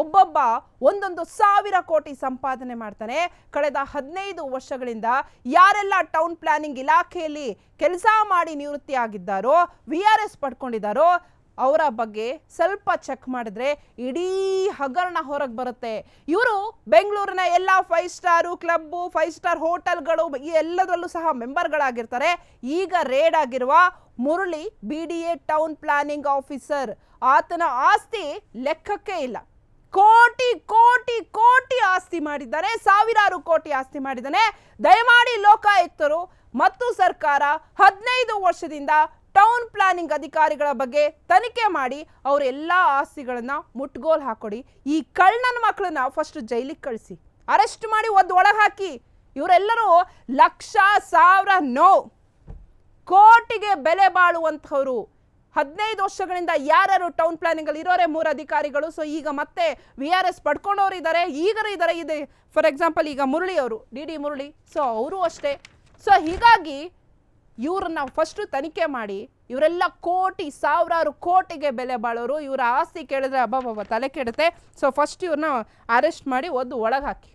ಒಬ್ಬೊಬ್ಬ ಒಂದೊಂದು ಸಾವಿರ ಕೋಟಿ ಸಂಪಾದನೆ ಮಾಡ್ತಾನೆ. ಕಳೆದ ಹದಿನೈದು ವರ್ಷಗಳಿಂದ ಯಾರೆಲ್ಲ ಟೌನ್ ಪ್ಲಾನಿಂಗ್ ಇಲಾಖೆಯಲ್ಲಿ ಕೆಲಸ ಮಾಡಿ ನಿವೃತ್ತಿ ಆಗಿದ್ದಾರೋ ವಿ ಆರ್ ಎಸ್ ಪಡ್ಕೊಂಡಿದ್ದಾರೋ, ಅವರ ಬಗ್ಗೆ ಸ್ವಲ್ಪ ಚೆಕ್ ಮಾಡಿದ್ರೆ ಇಡೀ ಹಗರಣ ಹೊರಗೆ ಬರುತ್ತೆ. ಇವರು ಬೆಂಗಳೂರಿನ ಎಲ್ಲ five star club five star ಹೋಟೆಲ್ಗಳು ಎಲ್ಲದರಲ್ಲೂ ಸಹ ಮೆಂಬರ್ಗಳಾಗಿರ್ತಾರೆ ಈಗ ರೇಡ್ ಆಗಿರುವ Murali B D A town planning officer ಆತನ ಆಸ್ತಿ ಲೆಕ್ಕಕ್ಕೆ ಇಲ್ಲ. ಕೋಟಿ ಕೋಟಿ ಕೋಟಿ ಆಸ್ತಿ ಮಾಡಿದ್ದಾನೆ, ಸಾವಿರಾರು ಕೋಟಿ ಆಸ್ತಿ ಮಾಡಿದ್ದಾನೆ. ದಯಮಾಡಿ ಲೋಕಾಯುಕ್ತರು ಮತ್ತು ಸರ್ಕಾರ ಹದಿನೈದು ವರ್ಷದಿಂದ ಟೌನ್ ಪ್ಲಾನಿಂಗ್ ಅಧಿಕಾರಿಗಳ ಬಗ್ಗೆ ತನಿಖೆ ಮಾಡಿ ಅವರ ಎಲ್ಲ ಆಸ್ತಿಗಳನ್ನ ಮುಟ್ಗೋಲ್ ಹಾಕೊಡಿ. ಈ ಕಳ್ಳನ ಮಕ್ಕಳನ್ನ ಫಸ್ಟ್ ಜೈಲಿಗೆ ಕಳಿಸಿ. ಅರೆಸ್ಟ್ ಮಾಡಿ ಒಂದು ಒಳಗೆ ಹಾಕಿ. ಇವರೆಲ್ಲರೂ ಲಕ್ಷ ಸಾವಿರ ನೋ. ಕೋಟಿಗೆ ಬೆಲೆ ಬಾಳುವಂಥವ್ರು ಹದಿನೈದು ವರ್ಷಗಳಿಂದ ಯಾರ್ಯಾರು ಟೌನ್ ಪ್ಲಾನಿಂಗ್ ಅಲ್ಲಿ ಇರೋರೆ ಮೂರು ಅಧಿಕಾರಿಗಳು ಸೊ ಈಗ ಮತ್ತೆ ವಿ ಆರ್ ಎಸ್ ಪಡ್ಕೊಂಡವ್ರು ಇದ್ದಾರೆ ಈಗರೂ ಇದ್ದಾರೆ ಇದೆ ಫಾರ್ ಎಕ್ಸಾಂಪಲ್ ಈಗ ಮುರಳಿ ಅವರು, ಡಿ ಡಿ ಮುರಳಿ ಸೊ ಅವರು ಅಷ್ಟೇ. ಸೊ ಹೀಗಾಗಿ ಇವ್ರನ್ನ ಫಸ್ಟು ತನಿಖೆ ಮಾಡಿ, ಇವರೆಲ್ಲ ಕೋಟಿ, ಸಾವಿರಾರು ಕೋಟಿಗೆ ಬೆಲೆ ಬಾಳೋರು, ಇವರ ಆಸ್ತಿ ಕೇಳಿದ್ರೆ ಅಬ್ಬಬ್ಬ ತಲೆ ಕೆಡುತ್ತೆ. ಸೊ ಫಸ್ಟ್ ಇವ್ರನ್ನ ಅರೆಸ್ಟ್ ಮಾಡಿ ಒದ್ದು ಒಳಗೆ ಹಾಕಿ